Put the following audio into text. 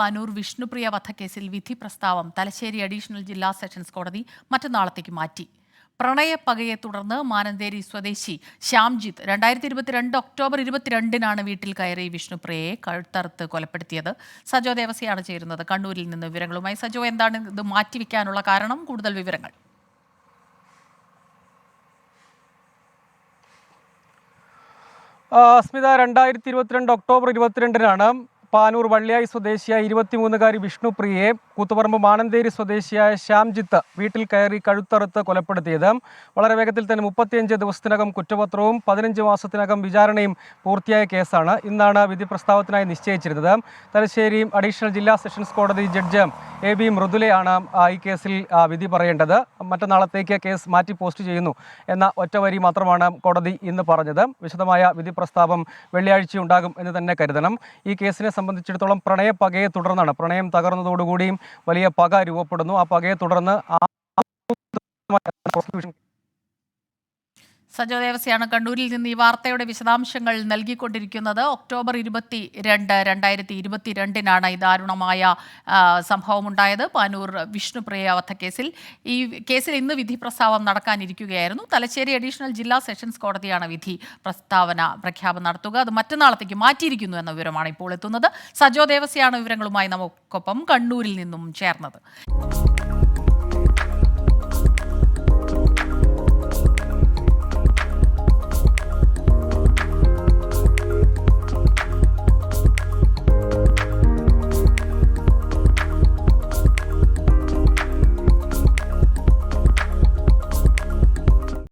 പാനൂർ വിഷ്ണുപ്രിയ വധക്കേസിൽ വിധി പ്രസ്താവം തലശ്ശേരി അഡീഷണൽ ജില്ലാ സെഷൻസ് കോടതി മറ്റന്നാളത്തേക്ക് മാറ്റി. പ്രണയപ്പകയെ തുടർന്ന് മാനന്തേരി സ്വദേശി ശ്യാംജിത്ത് രണ്ടായിരത്തി ഇരുപത്തിരണ്ട് ഒക്ടോബർ ഇരുപത്തിരണ്ടിനാണ് വീട്ടിൽ കയറി വിഷ്ണുപ്രിയയെ കഴുത്തറുത്ത് കൊലപ്പെടുത്തിയത്. സജോ ദേവസിയാണ് ചേരുന്നത്. കണ്ണൂരിൽ നിന്ന് വിവരങ്ങളുമായി സജോ എന്താണ് ഇത് മാറ്റിവെക്കാനുള്ള കാരണം? കൂടുതൽ വിവരങ്ങൾ. സ്മിത രണ്ടായിരത്തി ഇരുപത്തിരണ്ട് ഒക്ടോബർ ഇരുപത്തിരണ്ടിനാണ് പാനൂർ വള്ളിയായി സ്വദേശിയായ ഇരുപത്തിമൂന്നുകാരി വിഷ്ണുപ്രിയയെ കൂത്തുപറമ്പ് മാനന്തേരി സ്വദേശിയായ ശ്യാംജിത്ത് വീട്ടിൽ കയറി കഴുത്തറുത്ത് കൊലപ്പെടുത്തിയത്. വളരെ വേഗത്തിൽ തന്നെ മുപ്പത്തിയഞ്ച് ദിവസത്തിനകം കുറ്റപത്രവും പതിനഞ്ച് മാസത്തിനകം വിചാരണയും പൂർത്തിയായ കേസാണ് ഇന്നാണ് വിധി പ്രസ്താവത്തിനായി നിശ്ചയിച്ചിരുന്നത്. തലശ്ശേരി അഡീഷണൽ ജില്ലാ സെഷൻസ് കോടതി ജഡ്ജ് എ ബി മൃദുലയാണ് ഈ കേസിൽ വിധി പറയേണ്ടത്. മറ്റന്നാളത്തേക്ക് കേസ് മാറ്റി പോസ്റ്റ് ചെയ്യുന്നു എന്ന ഒറ്റവരി മാത്രമാണ് കോടതി ഇന്ന് പറഞ്ഞത്. വിശദമായ വിധി പ്രസ്താവം വെള്ളിയാഴ്ച ഉണ്ടാകും എന്ന് തന്നെ കരുതണം. ഈ കേസിനെ സംബന്ധിച്ചിടത്തോളം പ്രണയ പകയെ തുടർന്നാണ്. പ്രണയം തകർന്നതോടുകൂടിയും വലിയ പക രൂപപ്പെടുന്നു. ആ പകയെ തുടർന്ന് ആ സജോ ദേവസിയാണ് കണ്ണൂരിൽ നിന്ന് ഈ വാർത്തയുടെ വിശദാംശങ്ങൾ നൽകിക്കൊണ്ടിരിക്കുന്നത്. ഒക്ടോബർ ഇരുപത്തി രണ്ട് രണ്ടായിരത്തി ഇരുപത്തിരണ്ടിനാണ് ഈ ദാരുണമായ സംഭവമുണ്ടായത്. പാനൂർ വിഷ്ണുപ്രിയ വധക്കേസിൽ. ഈ കേസിൽ ഇന്ന് വിധി പ്രസ്താവം നടക്കാനിരിക്കുകയായിരുന്നു. തലശ്ശേരി അഡീഷണൽ ജില്ലാ സെഷൻസ് കോടതിയാണ് വിധി പ്രസ്താവന പ്രഖ്യാപനം നടത്തുക. അത് മറ്റന്നാളത്തേക്ക് മാറ്റിയിരിക്കുന്നു എന്ന വിവരമാണ് ഇപ്പോൾ എത്തുന്നത്. സജോ ദേവസിയാണ് വിവരങ്ങളുമായി നമുക്കൊപ്പം കണ്ണൂരിൽ നിന്നും ചേർന്നത്.